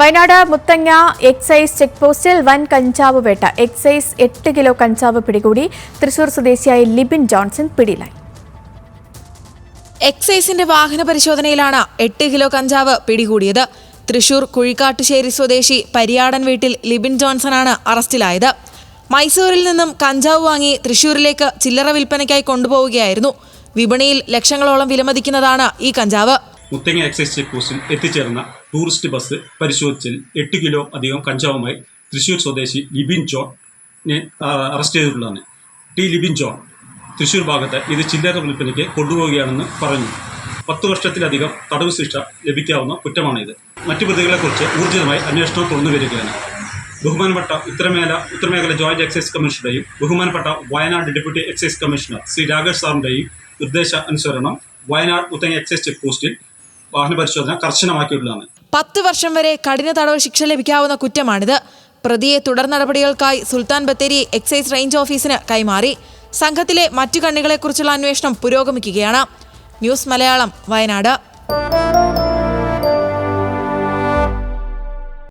Wayanad Muthanga excise check പോസ്റ്റിൽ വൻ കഞ്ചാവ് വേട്ട. എക്സൈസ് എട്ട് കിലോ കഞ്ചാവ് പിടികൂടി. തൃശൂർ സ്വദേശിയായ ലിബിൻ ജോൺസൺ പിടിയിലായി. എക്സൈസിന്റെ വാഹന പരിശോധനയിലാണ് എട്ട് കിലോ കഞ്ചാവ് പിടികൂടിയത്. തൃശൂർ കുഴിക്കാട്ടുശ്ശേരി സ്വദേശി പരിയാടൻ വീട്ടിൽ ലിബിൻ ജോൺസൺ ആണ് അറസ്റ്റിലായത്. മൈസൂരിൽ നിന്നും കഞ്ചാവ് വാങ്ങി തൃശൂരിലേക്ക് ചില്ലറ വിൽപ്പനയ്ക്കായി കൊണ്ടുപോവുകയായിരുന്നു. വിപണിയിൽ ലക്ഷങ്ങളോളം വിലമതിക്കുന്നതാണ് ഈ കഞ്ചാവ്. മുത്തങ്ങ എക്സൈസ് ചെക്ക് പോസ്റ്റിൽ എത്തിച്ചേർന്ന ടൂറിസ്റ്റ് ബസ് പരിശോധിച്ചതിൽ എട്ട് കിലോ അധികം കഞ്ചാവുമായി തൃശൂർ സ്വദേശി ലിബിൻ ജോണിനെ അറസ്റ്റ് ചെയ്തിട്ടുള്ളതാണ്. ടി ലിബിൻ ജോൺ തൃശൂർ ഭാഗത്ത് ഇത് ചില്ലറ വിൽപ്പനയ്ക്ക് കൊണ്ടുപോവുകയാണെന്ന് പറഞ്ഞു. പത്ത് വർഷത്തിലധികം തടവ് ശിക്ഷ ലഭിക്കാവുന്ന കുറ്റമാണിത്. മറ്റു പ്രതികളെക്കുറിച്ച് ഊർജിതമായി അന്വേഷണം തുറന്നു വരികയാണ് ബഹുമാനപ്പെട്ട ഉത്തരമേഖല ഉത്തരമേഖല ജോയിന്റ് എക്സൈസ് കമ്മീഷണറുടെയും ബഹുമാനപ്പെട്ട Wayanad deputy excise commissioner Shri Rakesh സാറിന്റെയും നിർദ്ദേശ അനുസരണം വയനാട് മുത്തങ്ങ എക്സൈസ് ചെക്ക് പോസ്റ്റിൽ വാഹന പരിശോധന കർശനമാക്കിയിട്ടുള്ളതാണ്. പത്ത് വർഷം വരെ കഠിന തടവ് ശിക്ഷ ലഭിക്കാവുന്ന കുറ്റമാണിത്. പ്രതിയെ തുടർ നടപടികൾക്കായി സുൽത്താൻ ബത്തേരി എക്സൈസ് റേഞ്ച് ഓഫീസിന് കൈമാറി. സംഘത്തിലെ മറ്റു കണ്ണികളെക്കുറിച്ചുള്ള അന്വേഷണം പുരോഗമിക്കുകയാണ്. ന്യൂസ് മലയാളം വയനാട്.